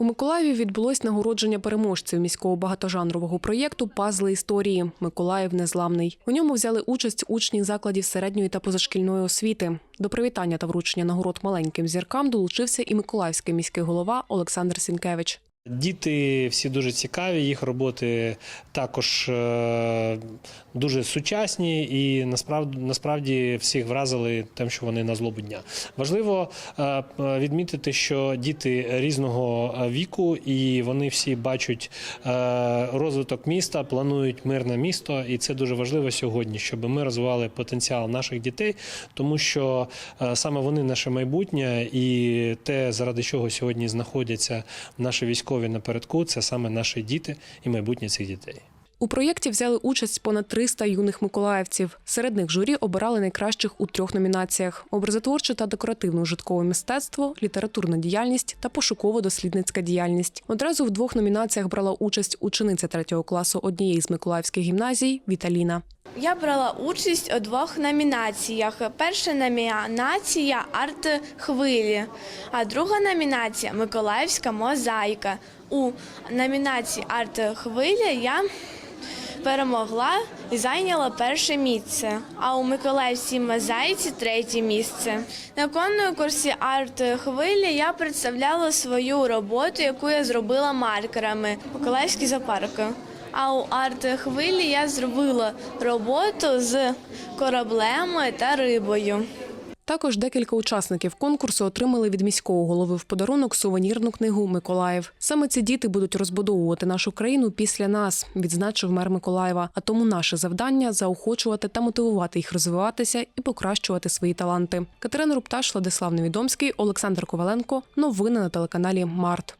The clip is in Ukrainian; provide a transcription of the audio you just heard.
У Миколаєві відбулось нагородження переможців міського багатожанрового проєкту Пазли історії Миколаїв незламний. У ньому взяли участь учні закладів середньої та позашкільної освіти. До привітання та вручення нагород маленьким зіркам долучився і миколаївський міський голова Олександр Сінкевич. Діти всі дуже цікаві, їх роботи також е, дуже сучасні і насправді, насправді всіх вразили тим, що вони на злобу дня. Важливо е, відмітити, що діти різного е, віку і вони всі бачать е, розвиток міста, планують мирне місто, і це дуже важливо сьогодні, щоб ми розвивали потенціал наших дітей, тому що е, саме вони наше майбутнє, і те, заради чого сьогодні знаходяться наші військові напередку, це саме наші діти і майбутнє цих дітей. У проєкті взяли участь понад 300 юних миколаївців. Серед них журі обирали найкращих у трьох номінаціях: образотворче та декоративно-ужиткове мистецтво, літературна діяльність та пошуково-дослідницька діяльність. Одразу в двох номінаціях брала участь учениця третього класу однієї з миколаївських гімназій Віталіна. Я брала участь у двох номінаціях. Перша номінація арт хвилі, а друга номінація Миколаївська мозаїка. У номінації арт хвиля я перемогла і зайняла перше місце. А у Миколаївській мозаїці третє місце. На конкурсі арт хвилі я представляла свою роботу, яку я зробила маркерами Миколаївський зоопарк. А у арт-хвилі я зробила роботу з кораблем та рибою. Також декілька учасників конкурсу отримали від міського голови в подарунок сувенірну книгу Миколаїв. Саме ці діти будуть розбудовувати нашу країну після нас, відзначив мер Миколаєва. А тому наше завдання заохочувати та мотивувати їх розвиватися і покращувати свої таланти. Катерина Рупташ, Владислав Невідомський, Олександр Коваленко. Новини на телеканалі Март.